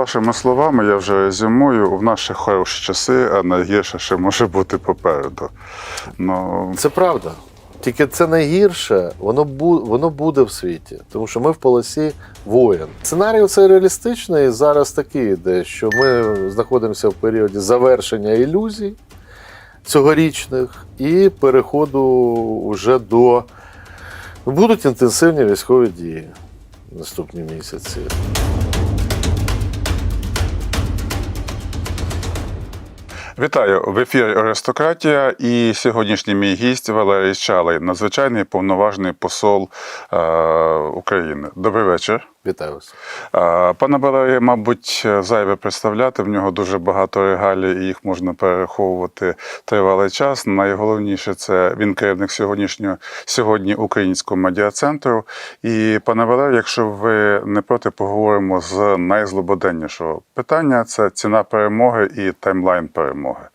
вашими словами, я вже резюмую, в наші хороші часи, а найгірше ще може бути попереду. Ну, Це правда. Тільки це найгірше, воно воно буде в світі, тому що ми в полосі воєн. Сценарій це реалістичний зараз такий йде, що ми знаходимося в періоді завершення ілюзій цьогорічних і переходу вже до будуть інтенсивні військові дії наступні місяці. Вітаю в ефірі Аристократія і сьогоднішній мій гість Валерій Чалий, надзвичайний повноважний посол е, України. Добрий вечір. Вітаю вас. Пана Валерія, мабуть, зайве представляти. В нього дуже багато регалій, і їх можна перераховувати тривалий час. Найголовніше це він керівник сьогоднішнього сьогодні українського медіа-центру. І пане Валерію, якщо ви не проти, поговоримо з найзлободеннішого питання: це ціна перемоги і таймлайн перемоги.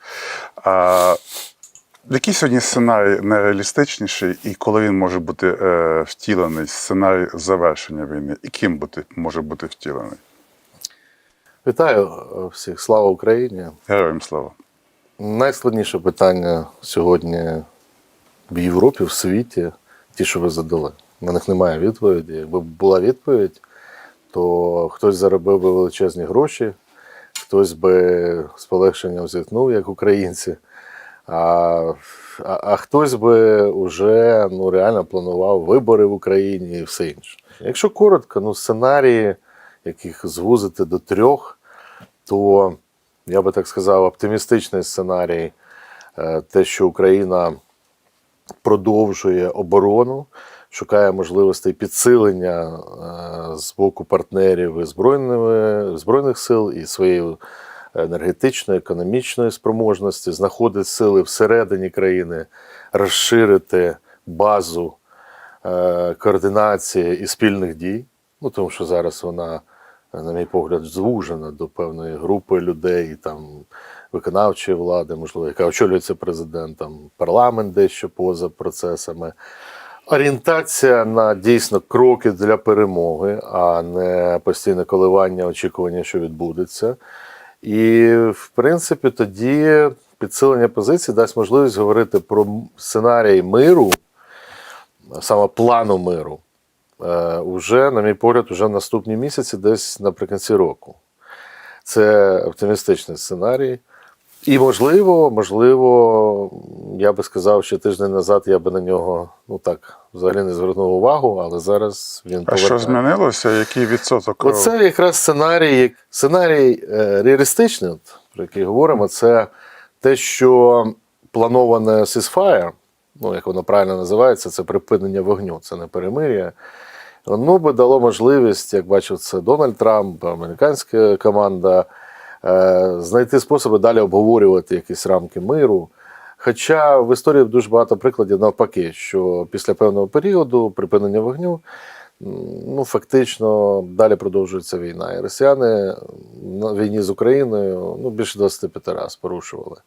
Який сьогодні сценарій найреалістичніший, і коли він може бути е, втілений, сценарій завершення війни, і ким бути, може бути втілений? Вітаю е, всіх. Слава Україні! Героям слава! Найскладніше питання сьогодні в Європі, в світі, ті, що ви задали. На них немає відповіді. Якби була відповідь, то хтось заробив би величезні гроші, хтось би з полегшенням зіткнув, як українці, а, а, а хтось би вже ну, реально планував вибори в Україні і все інше. Якщо коротко, ну, сценарії, яких звузити до трьох, то я би так сказав, оптимістичний сценарій, е, те, що Україна продовжує оборону, шукає можливостей підсилення е, з боку партнерів і збройних сил і своєю енергетичної, економічної спроможності, знаходить сили всередині країни, розширити базу е, координації і спільних дій. Ну, тому що зараз вона, на мій погляд, звужена до певної групи людей, там виконавчої влади, можливо, яка очолюється президентом, парламент дещо поза процесами. Орієнтація на дійсно кроки для перемоги, а не постійне коливання, очікування, що відбудеться. І, в принципі, тоді підсилення позицій дасть можливість говорити про сценарій миру, саме плану миру, е, уже, на мій погляд, уже наступні місяці, десь наприкінці року. Це оптимістичний сценарій. І можливо, можливо, я би сказав, що тиждень назад я би на нього ну так взагалі не звернув увагу, але зараз він А що змінилося? Який відсоток? Оце якраз сценарій, сценарій е, реалістичний, от, про який говоримо, це те, що плановане ceasefire, ну як воно правильно називається, це припинення вогню, це не перемир'я. Воно би дало можливість, як бачив це Дональд Трамп, американська команда, знайти способи далі обговорювати якісь рамки миру. Хоча в історії дуже багато прикладів навпаки, що після певного періоду припинення вогню ну, фактично далі продовжується війна. І росіяни на війні з Україною ну, більше 25 разів порушували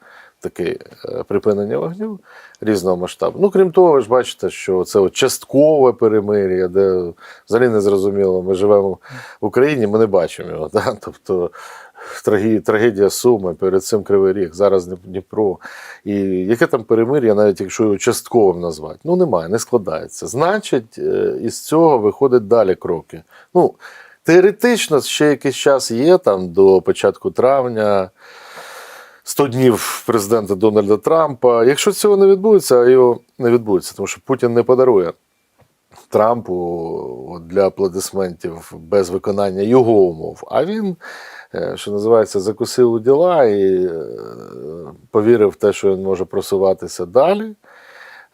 таке е, припинення вогню різного масштабу. Ну, крім того, ви ж бачите, що це от часткове перемир'я, де взагалі не зрозуміло, ми живемо в Україні, ми не бачимо його. Да? Тобто трагедія Суми, перед цим Кривий Ріг, зараз Дніпро. І яке там перемир'я, навіть якщо його частковим назвати? Ну, немає, не складається. Значить, е, із цього виходять далі кроки. Ну, теоретично ще якийсь час є, там до початку травня. 100 днів президента Дональда Трампа. Якщо цього не відбудеться, а його не відбудеться, тому що Путін не подарує Трампу для аплодисментів без виконання його умов. А він, е, що називається, закусив у діла і е, повірив в те, що він може просуватися далі.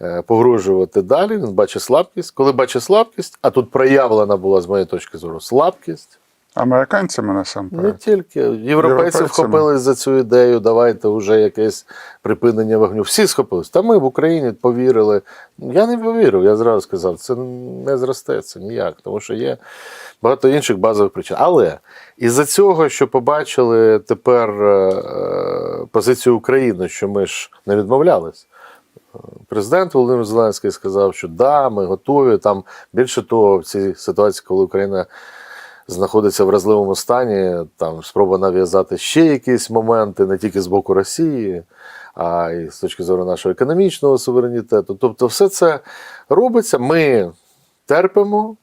е, Погрожувати далі, він бачить слабкість. Коли бачить слабкість, а тут проявлена була, з моєї точки зору, слабкість, Американцями насамперед. не тільки європейці Європейцями. вхопились за цю ідею. Давайте вже якесь припинення вогню. Всі схопились. Та ми в Україні повірили. Я не повірив, я зразу сказав, це не зростеться ніяк, тому що є багато інших базових причин. Але із-за цього, що побачили тепер е, е, позицію України, що ми ж не відмовлялись. Президент Володимир Зеленський сказав, що да, ми готові. Там більше того, в цій ситуації, коли Україна знаходиться в вразливому стані, там спроба нав'язати ще якісь моменти, не тільки з боку Росії, а й з точки зору нашого економічного суверенітету. Тобто, все це робиться. Ми терпимо,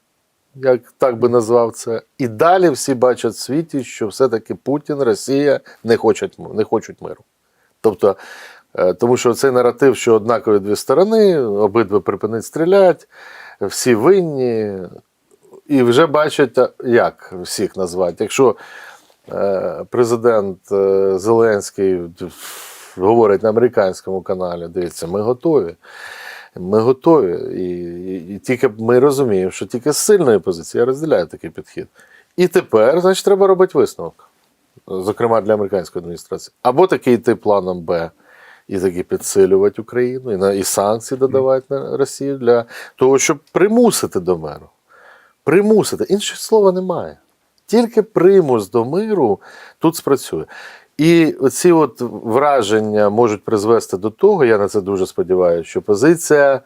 як так би назвав це, і далі всі бачать в світі, що все-таки Путін, Росія не хочуть, не хочуть миру. Тобто, е, тому що цей наратив, що однакові дві сторони, обидва припинить стріляти, всі винні, і вже бачать, як всіх назвати. Якщо е, президент е, Зеленський говорить на американському каналі, дивіться, ми готові. Ми готові. І, і, і тільки ми розуміємо, що тільки з сильної позиції я розділяю такий підхід. І тепер, значить, треба робити висновок, зокрема для американської адміністрації. Або такий йти планом Б і таки підсилювати Україну, і, на, і санкції додавати на Росію для того, щоб примусити до миру. Примусити. Іншого слова немає. Тільки примус до миру тут спрацює. І оці от враження можуть призвести до того, я на це дуже сподіваюся, що позиція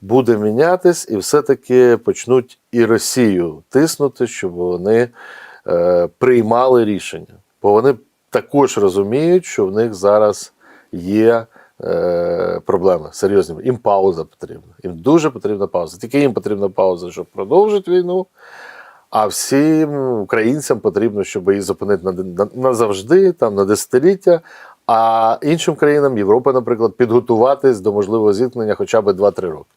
буде мінятись, і все-таки почнуть і Росію тиснути, щоб вони е, приймали рішення. Бо вони також розуміють, що в них зараз є е, проблеми серйозні. Їм пауза потрібна. Їм дуже потрібна пауза. Тільки їм потрібна пауза, щоб продовжити війну. А всім українцям потрібно, щоб її зупинити на, на, назавжди, там, на десятиліття. А іншим країнам Європи, наприклад, підготуватись до можливого зіткнення хоча б 2-3 роки.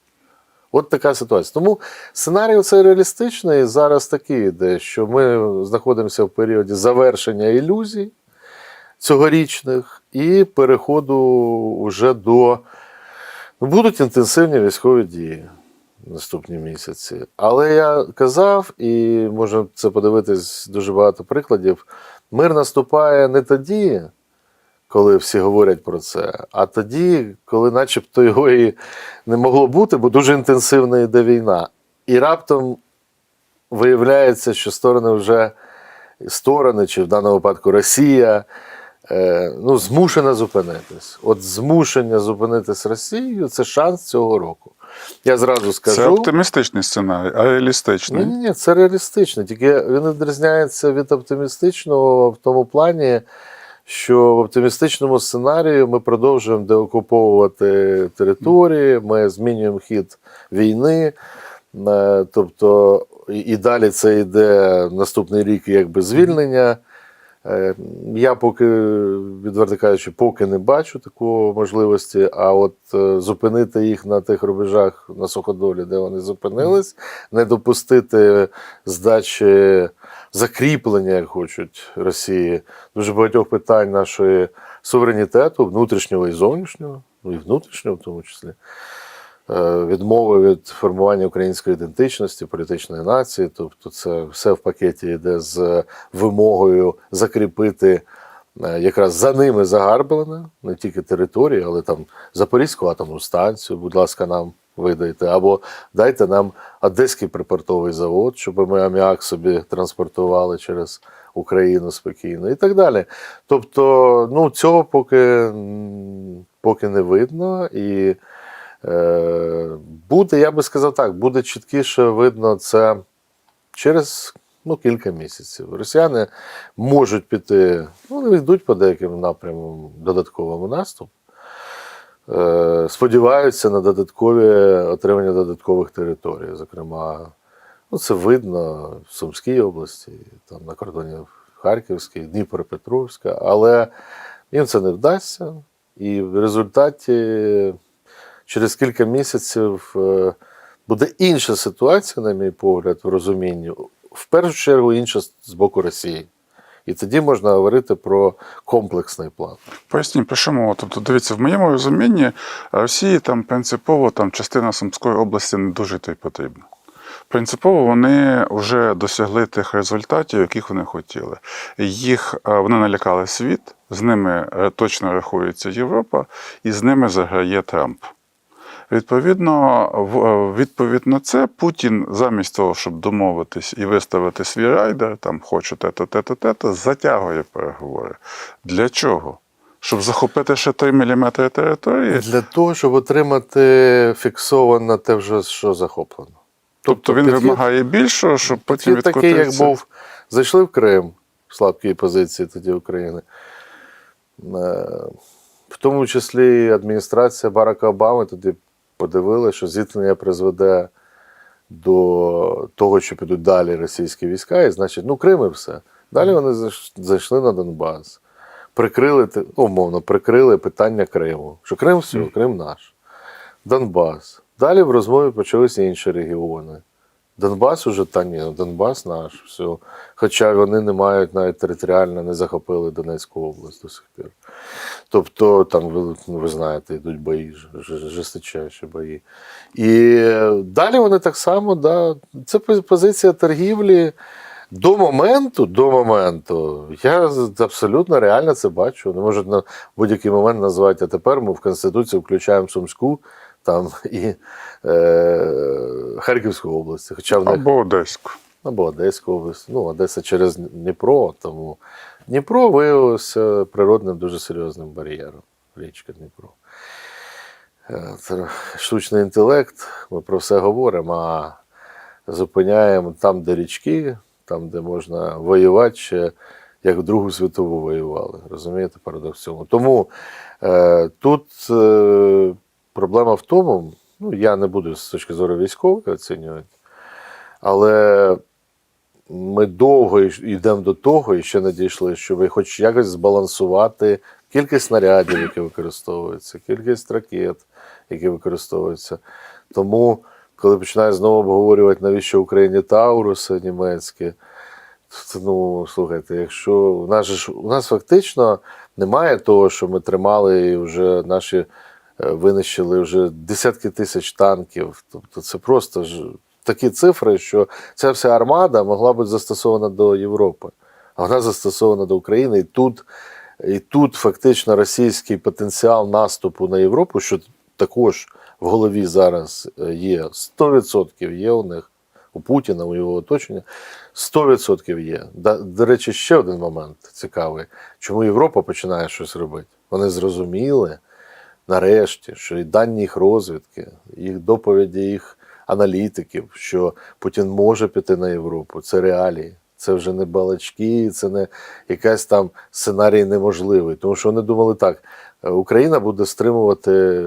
От така ситуація. Тому сценарій це реалістичний. Зараз такий йде, що ми знаходимося в періоді завершення ілюзій цьогорічних і переходу вже до. Будуть інтенсивні військові дії наступні місяці. Але я казав, і можна це подивитись дуже багато прикладів. Мир наступає не тоді, коли всі говорять про це, а тоді, коли начебто його і не могло бути, бо дуже інтенсивна йде війна. І раптом виявляється, що сторони вже сторони, чи в даному випадку Росія, ну, змушена зупинитись. От змушення зупинитись Росією це шанс цього року. Я зразу скажу. Це оптимістичний сценарій, а реалістичний. Ні, ні, це реалістично. Тільки він відрізняється від оптимістичного в тому плані, що в оптимістичному сценарії ми продовжуємо деокуповувати території, ми змінюємо хід війни. Е, Тобто, і далі це йде наступний рік, якби звільнення. Е, Я поки, відверто кажучи, поки не бачу такої можливості, а от е, зупинити їх на тих рубежах на суходолі, де вони зупинились, не допустити здачі закріплення, як хочуть Росії, дуже багатьох питань нашої суверенітету, внутрішнього і зовнішнього, і внутрішнього в тому числі. Е, Відмови від формування української ідентичності, політичної нації, тобто це все в пакеті йде з вимогою закріпити е, якраз за ними загарблене, не тільки території, але там Запорізьку атомну станцію, будь ласка, нам видайте, або дайте нам Одеський припортовий завод, щоб ми аміак собі транспортували через Україну спокійно і так далі. Тобто, ну цього поки, поки не видно і. Е, Буде, я би сказав так, буде чіткіше видно це через ну, кілька місяців. Росіяни можуть піти, ну, вони йдуть по деяким напрямам додатковому наступ. Е, Сподіваються на додаткові отримання додаткових територій. Зокрема, ну, це видно в Сумській області, там на кордоні Харківській, Дніпропетровська, але їм це не вдасться. І в результаті через кілька місяців е, буде інша ситуація, на мій погляд, в розумінні. В першу чергу інша з- боку Росії. І тоді можна говорити про комплексний план. Поясніть, про що мова? Тобто, дивіться, в моєму розумінні Росії там принципово там, частина Сумської області не дуже то потрібна. Принципово вони вже досягли тих результатів, яких вони хотіли. Їх е, вони налякали світ, з ними е, точно рахується Європа, і з ними заграє Трамп. Відповідно, е, відповідь на це Путін, замість того, щоб домовитись і виставити свій райдер, там хочу те-то, те-то, те-то, затягує переговори. Для чого? Щоб захопити ще 3 мм території? Для того, щоб отримати фіксовано те, вже що захоплено. Тобто він підхід- вимагає більшого, щоб потім Підхід такий, як був Зайшли в Крим, в слабкій позиції тоді України. Е, В тому числі адміністрація Барака Обами тоді подивилася, що зіткнення призведе до того, що підуть далі російські війська, і значить, ну Крим і все. Далі вони зайшли на Донбас, прикрили, ну, умовно, прикрили питання Криму. Що Крим все, Крим наш. Донбас. Далі в розмові почалися інші регіони. Донбас уже та ні, ну, Донбас наш, все. Хоча вони не мають навіть територіально не захопили Донецьку область до сих пір. Тобто там, ви, ну, ви знаєте, йдуть бої, жесточайші бої. І далі вони так само, да, це позиція торгівлі. До моменту, до моменту, я абсолютно реально це бачу. Не можуть на будь-який момент назвати, а тепер ми в Конституцію включаємо Сумську там, і е, Харківську область. Хоча в них Або Одеську. або Одеська область. Ну, Одеса через Дніпро, тому Дніпро виявився природним дуже серйозним бар'єром. Річка Дніпро. Е, Це штучний інтелект, ми про все говоримо, а зупиняємо там, де річки, там, де можна воювати ще, як в Другу світову воювали. Розумієте, парадокс цьому. Тому е, тут е, проблема в тому, ну, я не буду з точки зору військової оцінювати, але ми довго йдемо до того і ще не дійшли, щоб хоч якось збалансувати кількість снарядів, які використовуються, кількість ракет, які використовуються. Тому, коли починають знову обговорювати, навіщо Україні Тауруси німецькі, ну, слухайте, якщо у нас ж у нас фактично немає того, що ми тримали і вже наші винищили вже десятки тисяч танків. Тобто це просто ж такі цифри, що ця вся армада могла бути застосована до Європи, а вона застосована до України. І тут, і тут фактично російський потенціал наступу на Європу, що також в голові зараз е, є 100% є у них. У Путіна, у його оточення 100% є. До речі, ще один момент цікавий. Чому Європа починає щось робити? Вони зрозуміли нарешті, що і дані їх розвідки, їх доповіді їх аналітиків, що Путін може піти на Європу. Це реалії. Це вже не балачки, це не якась там сценарій неможливий. Тому що вони думали так: е, Україна буде стримувати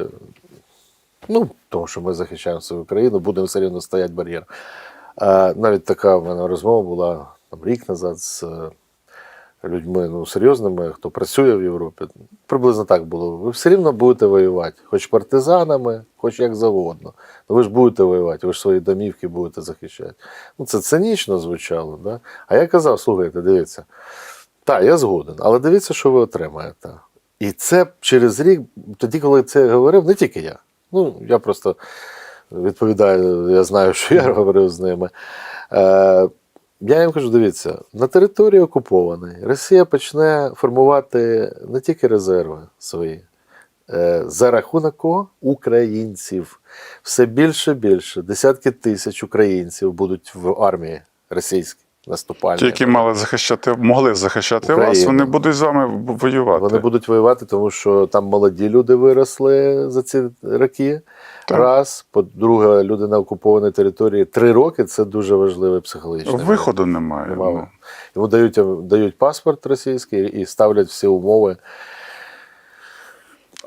Ну, тому що ми захищаємо свою країну, будемо все рівно стояти бар'єр. Навіть така в мене розмова була там, рік назад з е, людьми ну, серйозними, хто працює в Європі. Приблизно так було. Ви все рівно будете воювати, хоч партизанами, хоч як завгодно. Ну ви ж будете воювати, ви ж свої домівки будете захищати. Ну, це цинічно звучало. Да? А я казав: слухайте, дивіться, так, я згоден, але дивіться, що ви отримаєте. І це через рік, тоді, коли це говорив, не тільки я. Ну, я просто відповідаю, я знаю, що я говорив з ними. Е, я їм кажу: дивіться, на території окупованої Росія почне формувати не тільки резерви свої. Е, За рахунок кого? українців. Все більше більше. Десятки тисяч українців будуть в армії російській наступальній. Ті, які мали захищати, могли захищати вас, вони будуть з вами воювати. Вони будуть воювати, тому що там молоді люди виросли за ці роки. Так. Раз. По-друге, люди на окупованій території три роки це дуже важливий психологічний. Виходу немає. Немає. ну. Йому дають, дають паспорт російський і ставлять всі умови.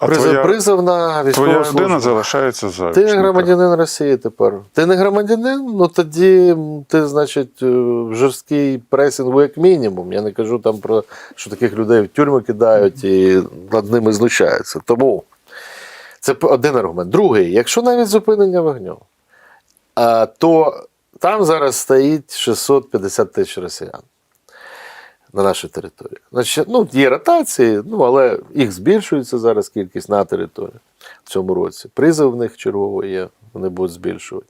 А Призов, твоя, призовна військова твоя служба. родина залишається за Ти громадянин Росії тепер. Ти не громадянин, ну тоді ти, значить, е, в жорсткий пресингу як мінімум. Я не кажу там про що таких людей в тюрми кидають і над ними знущаються. Тому це один аргумент. Другий, якщо навіть зупинення вогню, то там зараз стоїть 650 тисяч росіян на нашій території. Значить, ну, є ротації, ну, але їх збільшується зараз кількість на території в цьому році. Призов в них черговий є, вони будуть збільшувати.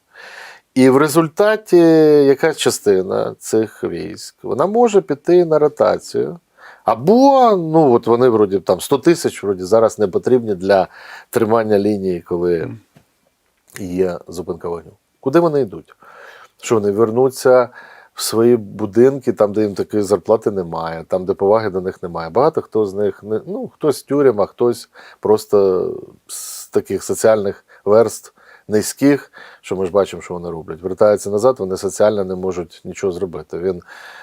І в результаті якась частина цих військ вона може піти на ротацію. Або, ну, от вони вроді там 100 тисяч вроді зараз не потрібні для тримання лінії, коли є зупинка вогню. Куди вони йдуть? Що вони вернуться в свої будинки, там, де їм такої зарплати немає, там, де поваги до них немає. Багато хто з них не ну, хтось в тюрям, а хтось просто з таких соціальних верств низьких, що ми ж бачимо, що вони роблять. Вертаються назад, вони соціально не можуть нічого зробити. Він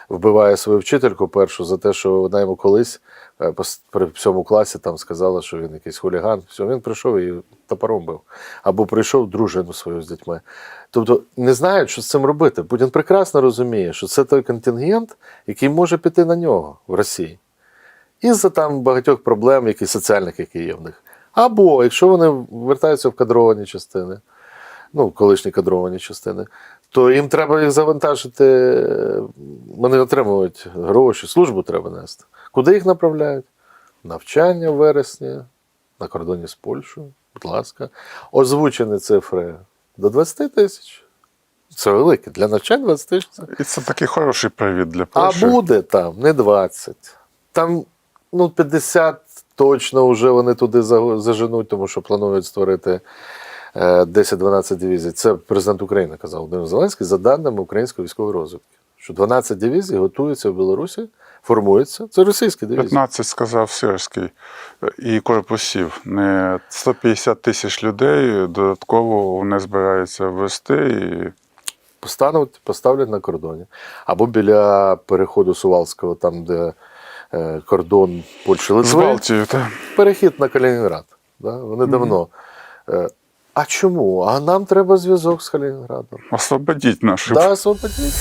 вбиває свою вчительку першу за те, що вона йому колись е, при всьому класі там сказала, що він якийсь хуліган. Все, він прийшов і топором бив. Або прийшов дружину свою з дітьми. Тобто не знають, що з цим робити. Путін прекрасно розуміє, що це той контингент, який може піти на нього в Росії. Із-за там багатьох проблем, які соціальних, які є в них. Або якщо вони вертаються в кадровані частини, ну, колишні кадровані частини, то їм треба їх завантажити. Вони отримують гроші, службу треба нести. Куди їх направляють? Навчання в вересні на кордоні з Польщею, будь ласка. Озвучені цифри до 20 тисяч. Це велике. Для навчання 20 тисяч. І це такий хороший привід для а буде там не 20. Там ну, 50 точно вже вони туди заженуть, тому що планують створити е, 10-12 дивізій. Це президент України казав Володимир Зеленський за даними української військової розвідки. Що 12 дивізій готуються в Білорусі, формуються. Це російські дивізії. 15 сказав Сирський і корпусів. Не 150 тисяч людей додатково вони збираються ввести. І Поставлять, поставлять на кордоні. Або біля переходу Сувалського, там, де е, кордон Польщі з Балтією. так. перехід на Калінінград. Да? Вони давно. Е, А чому? А нам треба зв'язок з Калінінградом. Освободіть наших. Да, освободіть.